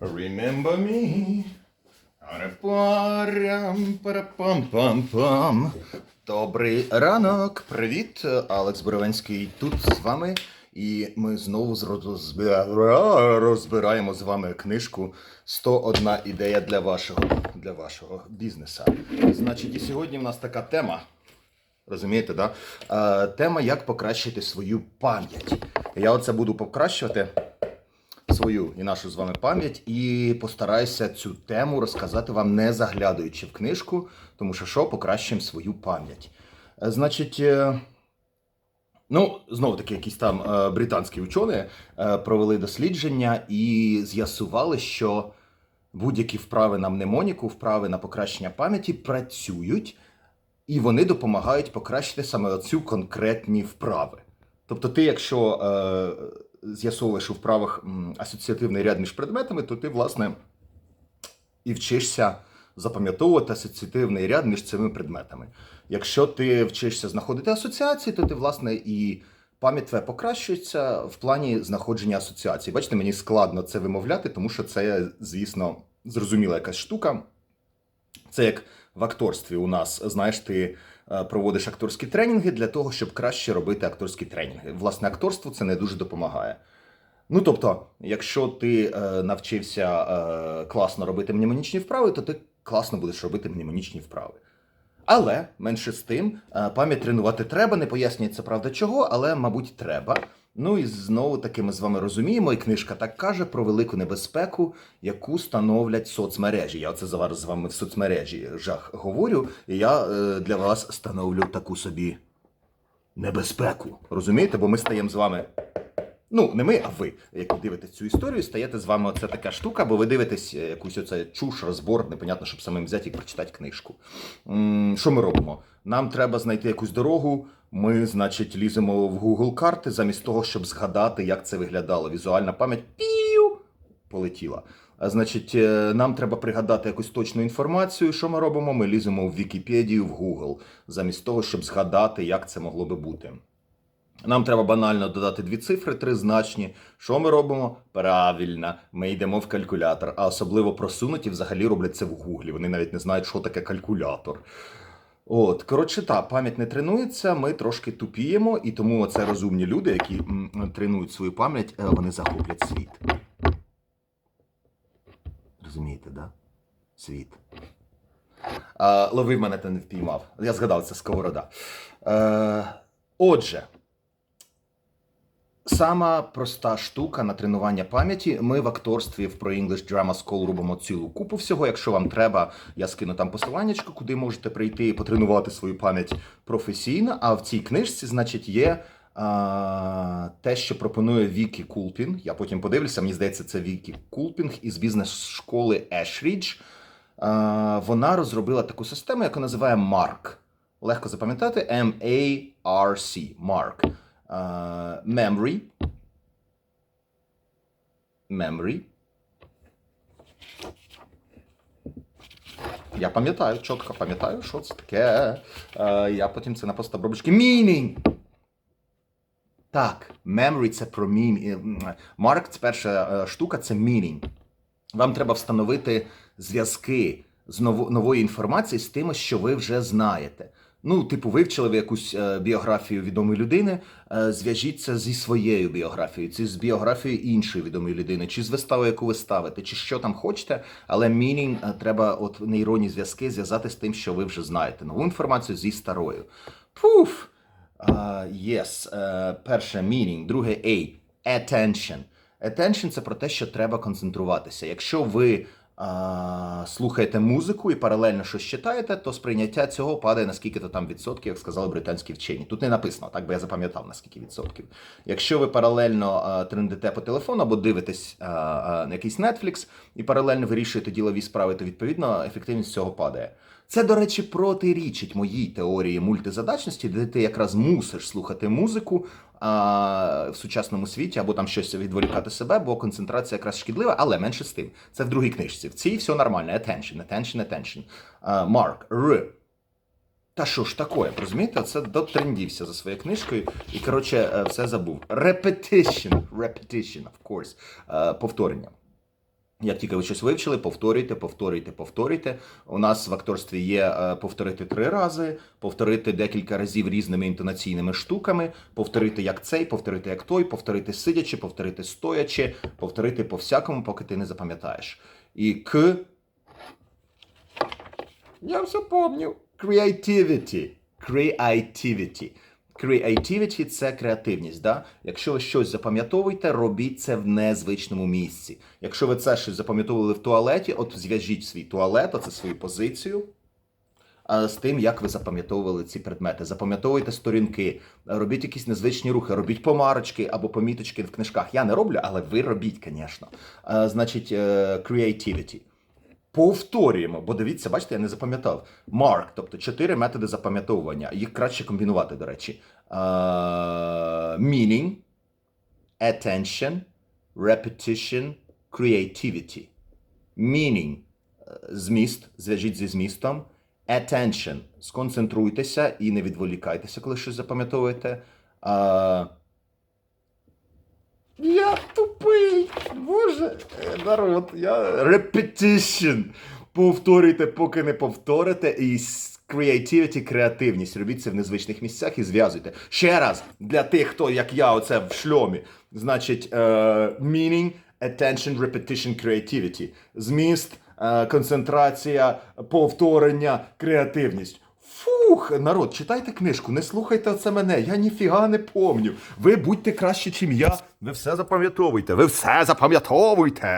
Remember me. Добрий ранок, привіт, Алекс Боровенський тут з вами. І ми знову розбираємо з вами книжку «101 ідея для вашого, для вашого бізнеса. Значить, і сьогодні в нас така тема. Розумієте, да? Е, тема, як покращити свою пам'ять. Я оце буду покращувати свою і нашу з вами пам'ять, і постараюся цю тему розказати вам, не заглядаючи в книжку, тому що що покращуємо свою пам'ять. Е, Значить, е, ну, знову таки, якісь там е, британські учені провели дослідження і з'ясували, що будь-які вправи на мнемоніку, вправи на покращення пам'яті працюють, і вони допомагають покращити саме цю конкретні вправи. Тобто, ти, якщо е, з'ясовуєш у вправах асоціативний ряд між предметами, то ти, власне, і вчишся запам'ятовувати асоціативний ряд між цими предметами. Якщо ти вчишся знаходити асоціації, то ти, власне, і пам'ять твоя покращується в плані знаходження асоціацій. Бачите, мені складно це вимовляти, тому що це, звісно, зрозуміла якась штука. Це як в акторстві у нас, знаєш, ти е, проводиш акторські тренінги для того, щоб краще робити акторські тренінги. Власне, акторство це не дуже допомагає. Ну тобто, якщо ти е, навчився е, класно робити мнемонічні вправи, то ти класно будеш робити мнемонічні вправи. Але менше з тим, е, пам'ять тренувати треба, не пояснюється правда чого, але, мабуть, треба. Ну і знову таки ми з вами розуміємо, і книжка так каже про велику небезпеку, яку становлять соцмережі. Я оце зараз з вами в соцмережі жах говорю, і я е, для вас становлю таку собі небезпеку. Розумієте? Бо ми стаємо з вами. Ну, не ми, а ви, як ви дивитесь цю історію, стаєте з вами оце така штука, бо ви дивитесь е, якусь оце чуш, розбор, непонятно, щоб самим взяти і прочитати книжку. Що ми робимо? Нам треба знайти якусь дорогу. Ми, значить, ліземо в Google карти замість того, щоб згадати, як це виглядало. Візуальна пам'ять пію полетіла. А значить, е, нам треба пригадати якусь точну інформацію. Що ми робимо? Ми ліземо в Вікіпедію, в Google, замість того, щоб згадати, як це могло би бути. Нам треба банально додати дві цифри, тризначні. Що ми робимо? Правильно, ми йдемо в калькулятор. А особливо просунуті взагалі роблять це в гуглі. Вони навіть не знають, що таке калькулятор. От, коротше, та пам'ять не тренується, ми трошки тупіємо, і тому це розумні люди, які тренують свою пам'ять, е, вони захоплять світ. Розумієте, да? Світ. А, ловив мене та не впіймав. Я згадав, це сковорода. Е, отже, Сама проста штука на тренування пам'яті. Ми в акторстві в Pro English Drama School робимо цілу купу всього. Якщо вам треба, я скину там посиланнячко, куди можете прийти і потренувати свою пам'ять професійно. А в цій книжці, значить, є а, те, що пропонує Вікі Кулпін. Я потім подивлюся, мені здається, це Вікі Кулпінг із бізнес-школи Ешрідж. Вона розробила таку систему, яку називає MARC. Легко запам'ятати M-A-R-C. MARC. Uh, memory. Memory. Я пам'ятаю, чітко пам'ятаю, що це таке. Е, я потім це написав обробочки. Meaning. Так, memory це про meaning. Марк, це перша е, штука, це meaning. Вам треба встановити зв'язки з ново- нової інформації з тим, що ви вже знаєте. Ну, типу, вивчили ви якусь е, біографію відомої людини, е, зв'яжіть це зі своєю біографією, чи з біографією іншої відомої людини, чи з виставою, яку ви ставите, чи що там хочете, але мінінг е, треба от нейронні зв'язки зв'язати з тим, що ви вже знаєте. Нову інформацію зі старою. Пуф! Єс, перше meaning, друге A. Attention. Attention – це про те, що треба концентруватися. Якщо ви слухаєте музику і паралельно щось читаєте, то сприйняття цього падає на скільки-то там відсотків, як сказали британські вчені. Тут не написано, так би я запам'ятав на скільки відсотків. Якщо ви паралельно трендите по телефону або дивитесь на якийсь Netflix і паралельно вирішуєте ділові справи, то відповідно ефективність цього падає. Це, до речі, протирічить моїй теорії мультизадачності, де ти якраз мусиш слухати музику а, в сучасному світі або там щось відволікати себе, бо концентрація якраз шкідлива, але менше з тим. Це в другій книжці. В цій все нормально. Attention, attention, attention. Mark, R. Та що ж таке, розумієте? Це дотрендівся за своєю книжкою і, коротше, е, все забув. Repetition, repetition, of course. Е, Повторення. Як тільки ви щось вивчили, повторюйте, повторюйте, повторюйте. У нас в акторстві є е, повторити три рази, повторити декілька разів різними інтонаційними штуками, повторити як цей, повторити як той, повторити сидячи, повторити стоячи, повторити по всякому, поки ти не запам'ятаєш. І к. Я все помню. Creativity. Creativity. Creativity – це креативність. Да? Якщо ви щось запам'ятовуєте, робіть це в незвичному місці. Якщо ви це щось запам'ятовували в туалеті, от зв'яжіть свій туалет, оце свою позицію. З тим, як ви запам'ятовували ці предмети, запам'ятовуйте сторінки, робіть якісь незвичні рухи, робіть помарочки або поміточки в книжках. Я не роблю, але ви робіть, звісно. Значить, е, creativity. Повторюємо, бо дивіться, бачите, я не запам'ятав. Mark, тобто чотири методи запам'ятовування. Їх краще комбінувати, до речі. Е, meaning, attention, repetition, creativity. Meaning е, зміст, зв'яжіть зі змістом. Attention. Сконцентруйтеся і не відволікайтеся, коли щось запам'ятовуєте. Е, я тупий. Боже, е, народ, я repetition. Повторюйте, поки не повторите. І creativity, креативність. Робіть це в незвичних місцях і зв'язуйте. Ще раз, для тих, хто, як я, оце в шльомі. Значить, е, meaning, attention, repetition, creativity. Зміст, е, концентрація, повторення, креативність. Фух, народ, читайте книжку, не слухайте це мене. Я ніфіга не помню. Ви будьте краще, чим я. Ви все запам'ятовуйте. Ви все запам'ятовуйте.